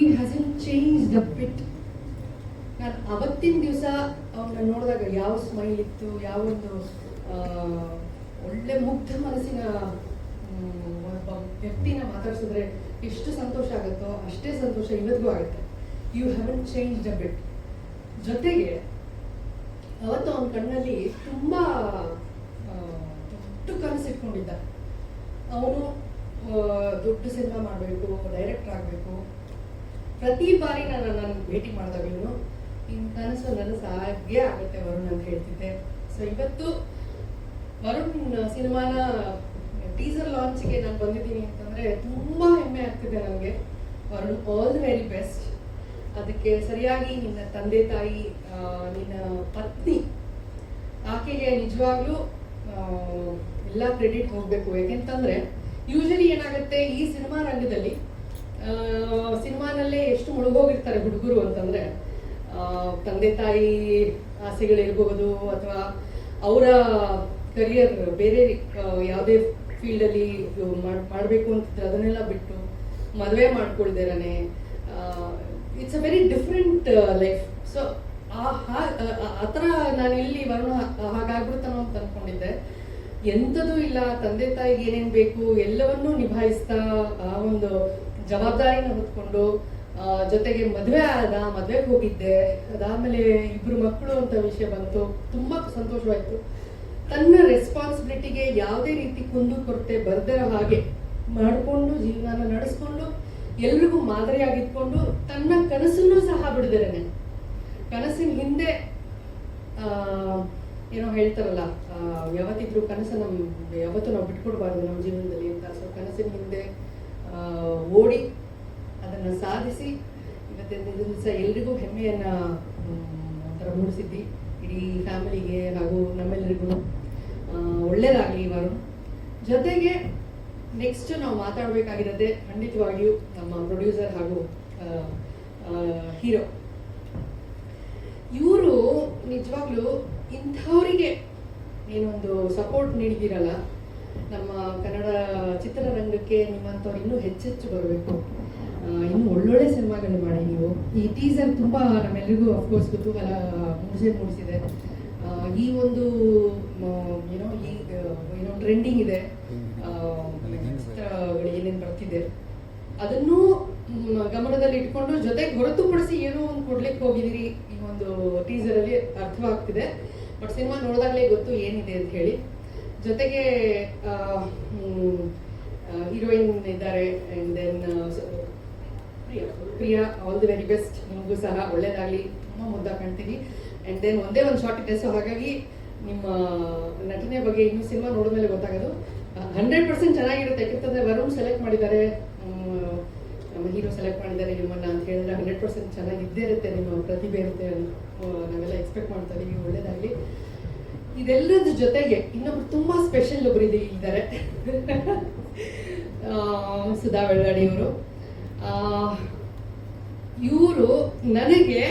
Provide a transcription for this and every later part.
ಈ hasn't change the ಬಿಟ್ ನಾನು ಅವತ್ತಿನ ದಿವಸ ಅವನ್ನ ನೋಡಿದಾಗ ಯಾವ ಸ್ಮೈಲ್ ಇತ್ತು, ಯಾವ ಒಂದು ಒಳ್ಳೆ ಮುಗ್ಧ ಮನಸ್ಸಿನ ಒಬ್ಬ ವ್ಯಕ್ತಿನ ಮಾತಾಡ್ಸಿದ್ರೆ ಎಷ್ಟು ಸಂತೋಷ ಆಗುತ್ತೋ ಅಷ್ಟೇ ಸಂತೋಷ ಇವತ್ತಿಗೂ ಆಗುತ್ತೆ. You haven't change the bit ಜೊತೆಗೆ ಅವತ್ತು ಅವನ ಕಣ್ಣಲ್ಲಿ ತುಂಬ ದೊಡ್ಡ ಕನಸು ಇಟ್ಕೊಂಡಿದ್ದ. ಅವನು ದೊಡ್ಡ ಸಿನಿಮಾ ಮಾಡಬೇಕು ಡೈರೆಕ್ಟರ್ ಆಗಬೇಕು. ಪ್ರತಿ ಬಾರಿ ನಾನು ನನ್ನ ಭೇಟಿ ಮಾಡಿದಾಗಲೂ ನಿನ್ನ ಕನಸು ನನ್ನ ಸಾಧ್ಯ ಆಗುತ್ತೆ ವರುಣ್ ಅಂತ ಹೇಳ್ತಿದ್ದೆ. ಸೊ ಇವತ್ತು ವರುಣ್ ಸಿನಿಮಾನ, ಟೀಸರ್ ಲಾಂಚ್ಗೆ ನಾನು ಬಂದಿದ್ದೀನಿ ಅಂತಂದ್ರೆ ತುಂಬಾ ಹೆಮ್ಮೆ ಆಗ್ತಿದೆ ನನಗೆ. Varun, all the very best. ಅದಕ್ಕೆ ಸರಿಯಾಗಿ ನಿನ್ನ ತಂದೆ ತಾಯಿ ನಿನ್ನ ಪತ್ನಿ, ಆಕೆಗೆ ನಿಜವಾಗ್ಲೂ ಎಲ್ಲ ಕ್ರೆಡಿಟ್ ಹೋಗಬೇಕು. ಯಾಕೆಂತಂದ್ರೆ, ಯೂಶಲಿ ಏನಾಗುತ್ತೆ, ಈ ಸಿನಿಮಾ ರಂಗದಲ್ಲಿ ಎಷ್ಟು ಮುಳುಗೋಗಿರ್ತಾರೆ ಹುಡುಗರು ಅಂತಂದ್ರೆ ತಂದೆ ತಾಯಿ ಆಸೆಗಳಿರಬಹುದು ಅಥವಾ ಅವರ ಕರಿಯರ್ ಬೇರೆ ಯಾವುದೇ ಫೀಲ್ಡಲ್ಲಿ ಮಾಡಬೇಕು ಅಂತಿದ್ರೆ ಅದನ್ನೆಲ್ಲ ಬಿಟ್ಟು ಮದುವೆ ಮಾಡ್ಕೊಳ್ದಿರಾನೆ. It's a very different life so ಆ ಥರ ನಾನು ಇಲ್ಲಿ ವರುಣ ಹಾಗಾಗ್ಬಿಡ್ತಾನೋ ಅಂತ ಅನ್ಕೊಂಡಿದ್ದೆ. ಎಂಥದೂ ಇಲ್ಲ ತಂದೆ ತಾಯಿಗೆ ಏನೇನು ಬೇಕು ಎಲ್ಲವನ್ನೂ ನಿಭಾಯಿಸ್ತಾ ಆ ಒಂದು ಜವಾಬ್ದಾರಿನ ಹೊತ್ಕೊಂಡು ಆ, ಜೊತೆಗೆ ಮದುವೆ ಆದ, ಮದುವೆಗೆ ಹೋಗಿದ್ದೆ. ಅದಾದ್ಮೇಲೆ ಇಬ್ಬರು ಮಕ್ಕಳು ಅಂತ ವಿಷಯ ಬಂತು. ತುಂಬಾ ಸಂತೋಷವಾಯ್ತು. ತನ್ನ ರೆಸ್ಪಾನ್ಸಿಬಿಲಿಟಿಗೆ ಯಾವುದೇ ರೀತಿ ಕುಂದು ಕೊರತೆ ಬರ್ದಿರೋ ಹಾಗೆ ಮಾಡಿಕೊಂಡು ಜೀವನ ನಡೆಸ್ಕೊಂಡು, ಎಲ್ರಿಗೂ ಮಾದರಿಯಾಗಿಟ್ಕೊಂಡು ತನ್ನ ಕನಸನ್ನು ಸಹ ಬಿಡದಿರೇನೆ ಕನಸಿನ ಹಿಂದೆ ಏನೋ ಹೇಳ್ತಾರಲ್ಲ ಯಾವತ್ತಿದ್ರು ಕನಸು ನಮ್ ಯಾವತ್ತೂ ನಾವು ಬಿಟ್ಕೊಡ್ಬಾರ್ದು ನಮ್ಮ ಜೀವನದಲ್ಲಿ ಅಂತ. ಸೊ ಕನಸಿನ ಹಿಂದೆ ಓಡಿ ಅದನ್ನ ಸಾಧಿಸಿ, ಇವತ್ತಿನ ದಿವಸ ಎಲ್ರಿಗೂ ಹೆಮ್ಮೆಯನ್ನ ಒಂಥರ ಮೂಡಿಸಿದ್ದಿ. ಇಡೀ ಫ್ಯಾಮಿಲಿಗೆ, ಹಾಗೂ ನಮ್ಮೆಲ್ಲರಿಗೂ ಒಳ್ಳೇದಾಗಲಿ ಇವರು. ಜೊತೆಗೆ ನೆಕ್ಸ್ಟ್ ನಾವು ಮಾತಾಡಬೇಕಾಗಿರೋದೇ ಖಂಡಿತವಾಗಿಯೂ ನಮ್ಮ ಪ್ರೊಡ್ಯೂಸರ್ ಹಾಗೂ ಹೀರೋ ಇವರು ನಿಜವಾಗ್ಲೂ ಇಂಥವರಿಗೆ ಏನೊಂದು ಸಪೋರ್ಟ್ ನೀಡಿದ್ದೀರಲ್ಲ, ನಮ್ಮ ಕನ್ನಡ ಚಿತ್ರರಂಗಕ್ಕೆ ನಿಮ್ಮಂಥವ್ರು ಇನ್ನೂ ಹೆಚ್ಚೆಚ್ಚು ಬರಬೇಕು. ಇನ್ನು ಒಳ್ಳೊಳ್ಳೆ ಸಿನಿಮಾಗಳು ಮಾಡಿ ನೀವು. ಈ ಟೀಸರ್ ತುಂಬಾ ನಮ್ಮೆಲ್ಲರಿಗೂ ಅಫ್ಕೋರ್ಸ್ ಕುತೂಹಲ ಮೂಡಿಸೇ ಮೂಡಿಸಿದೆ ಈ ಒಂದು ಏನೋ ಈ ಏನೋ ಟ್ರೆಂಡಿಂಗ್ ಇದೆ. ಏನೇನು ಬರ್ತಿದೆ. ಅದನ್ನು ಗಮನದಲ್ಲಿ ಇಟ್ಕೊಂಡು ಜೊತೆಗೆ ಹೊರತುಪಡಿಸಿ ಏನೋ ಒಂದು ಕೊಡ್ಲಿಕ್ಕೆ ಹೋಗಿದ್ದೀರಿ ಈ ಒಂದು ಟೀಸರ್ ಅಲ್ಲಿ ಅರ್ಥವಾಗ್ತಿದೆ. ಬಟ್ ಸಿನಿಮಾ ನೋಡಿದಾಗಲೇ ಗೊತ್ತು ಏನಿದೆ ಅಂತ ಹೇಳಿ. ಜೊತೆಗೆ ಹೀರೋಯಿನ್ ಇದ್ದಾರೆ and then Priya all the very best ನಿಮಗೂ ಸಹ ಒಳ್ಳೇದಾಗಲಿ. ತುಂಬ ಮುದ್ದ ಕಾಣ್ತೀವಿ ಅಂಡ್ ದೆನ್ ಒಂದೇ ಒಂದು ಶಾರ್ಟ್ ಸೊ ಹಾಗಾಗಿ ನಿಮ್ಮ ನಟನೆ ಬಗ್ಗೆ ಇನ್ನೂ ಸಿನಿಮಾ ನೋಡಿದ ಮೇಲೆ ಗೊತ್ತಾಗೋದು. ಹಂಡ್ರೆಡ್ ಪರ್ಸೆಂಟ್ ಚೆನ್ನಾಗಿರುತ್ತೆ. ಯಾಕಂತಂದ್ರೆ ವರುಣ್ ಸೆಲೆಕ್ಟ್ ಮಾಡಿದ್ದಾರೆ. ನಮ್ಮ ಹೀರೋ ಸೆಲೆಕ್ಟ್ ಮಾಡಿದ್ದಾರೆ ನಿಮ್ಮನ್ನ ಅಂತ ಹೇಳಿದ್ರೆ ಹಂಡ್ರೆಡ್ ಪರ್ಸೆಂಟ್ ಚೆನ್ನಾಗಿದ್ದೇ ಇರುತ್ತೆ. ನಿಮ್ಮ ಪ್ರತಿಭೆ ಇರುತ್ತೆ ನಾವೆಲ್ಲ ಎಕ್ಸ್ಪೆಕ್ಟ್ ಮಾಡ್ತಾ ಇದೀವಿ. ಒಳ್ಳೇದಾಗಲಿ. ಇದೆಲ್ಲದ್ರ ಜೊತೆಗೆ ಇನ್ನೊಬ್ರು ತುಂಬಾ ಸ್ಪೆಷಲ್ ಒಬ್ರು ಇದೆ ಇದ್ದಾರೆ. ಸುಧಾ ಬೆಳಗಾಡಿ ಅವರು ಇವರು ನನಗೆ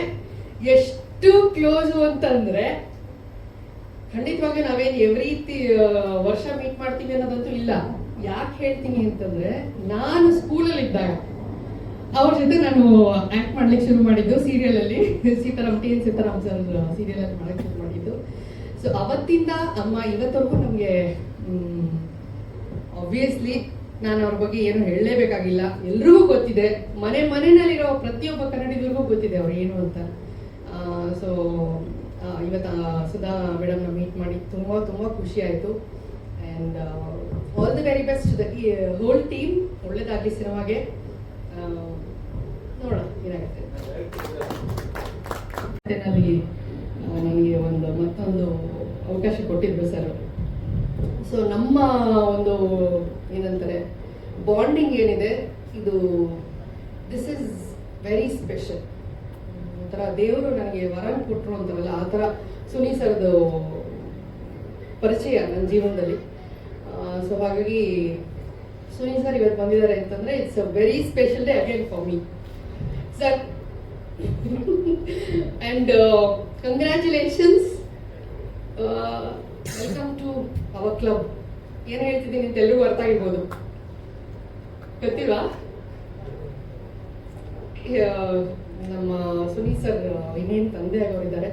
ಎಷ್ಟು ಕ್ಲೋಸು ಅಂತಂದ್ರೆ ಖಂಡಿತವಾಗಿ ನಾವೇನು ಎವ್ರಿ ವರ್ಷ ಮೀಟ್ ಮಾಡ್ತೀವಿ ಅನ್ನೋದಂತೂ ಇಲ್ಲ. ಯಾಕೆ ಹೇಳ್ತೀನಿ ಅಂತಂದ್ರೆ ನಾನು ಸ್ಕೂಲಲ್ಲಿ ಇದ್ದಾಗ ಅವ್ರ ಜೊತೆ ನಾನು ಆಕ್ಟ್ ಮಾಡ್ಲಿಕ್ಕೆ ಶುರು ಮಾಡಿದ್ದು ಸೀರಿಯಲ್ ಅಲ್ಲಿ. Sitaram T N Sitaram sir serial ಅಲ್ಲಿ ಮಾಡಕ್ಕೆ ಶುರು ಮಾಡಿದ್ದು. ಸೊ ಅವತ್ತಿಂದ ಅಮ್ಮ ಇವತ್ತವರೆಗೂ ನಮಗೆ ಆಬ್ವಿಯಸ್ಲಿ ನಾನು ಅವ್ರ ಬಗ್ಗೆ ಏನು ಹೇಳಲೇಬೇಕಾಗಿಲ್ಲ. ಎಲ್ರಿಗೂ ಗೊತ್ತಿದೆ. ಮನೆ ಮನೆಯಲ್ಲಿರೋ ಪ್ರತಿಯೊಬ್ಬ ಕನ್ನಡಿಗರಿಗೂ ಗೊತ್ತಿದೆ ಅವ್ರು ಏನು ಅಂತ. ಸೊ ಇವತ್ತು ಸುಧಾ ಮೇಡಮ್ನ ಮೀಟ್ ಮಾಡಿ ತುಂಬ ತುಂಬ ಖುಷಿ ಆಯಿತು. And all the very best the whole team ಒಳ್ಳೇದಾಗಲಿ ಸಿನಿಮಾಗೆ. ನೋಡೋಣ ಏನಾಗುತ್ತೆ. ಆ, ನನಗೆ ಒಂದು ಮತ್ತೊಂದು ಅವಕಾಶ ಕೊಟ್ಟಿದ್ರು ಸರ್ ಸೊ ನಮ್ಮ ಒಂದು ಏನಂತಾರೆ ಬಾಂಡಿಂಗ್ ಏನಿದೆ, ಇದು ದಿಸ್ ಇಸ್ ವೆರಿ ಸ್ಪೆಷಲ್ ಒಂಥರ ದೇವರು ನನಗೆ ವರ ಕೊಟ್ಟರು ಅಂತಾರಲ್ಲ ಆ ಥರ ಸುನಿ ಸರ್ದು ಪರಿಚಯ ನನ್ನ ಜೀವನದಲ್ಲಿ. ಸೊ ಹಾಗಾಗಿ ಸುನಿ ಸರ್ ಇವತ್ತು ಬಂದಿದ್ದಾರೆ ಅಂತಂದ್ರೆ it's a very special day again for me sir and congratulations welcome to our club ಏನು ಹೇಳ್ತಿದ್ದೀನಿ ಅಂತ ಎಲ್ರಿಗೂ ಅರ್ಥ ಆಗಿರ್ಬೋದು. ಗೊತ್ತಿಲ್ವಾ? ನಮ್ಮ ಸುನೀಲ್ ಸರ್, ಇನ್ನೇನು ತಂದೆ ಆಗೋರಿದ್ದಾರೆ.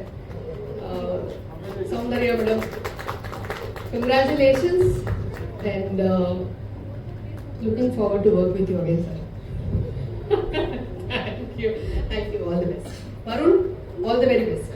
Soundarya madam congratulations and looking forward to work with you again sir thank you thank you all the best Varun all the very best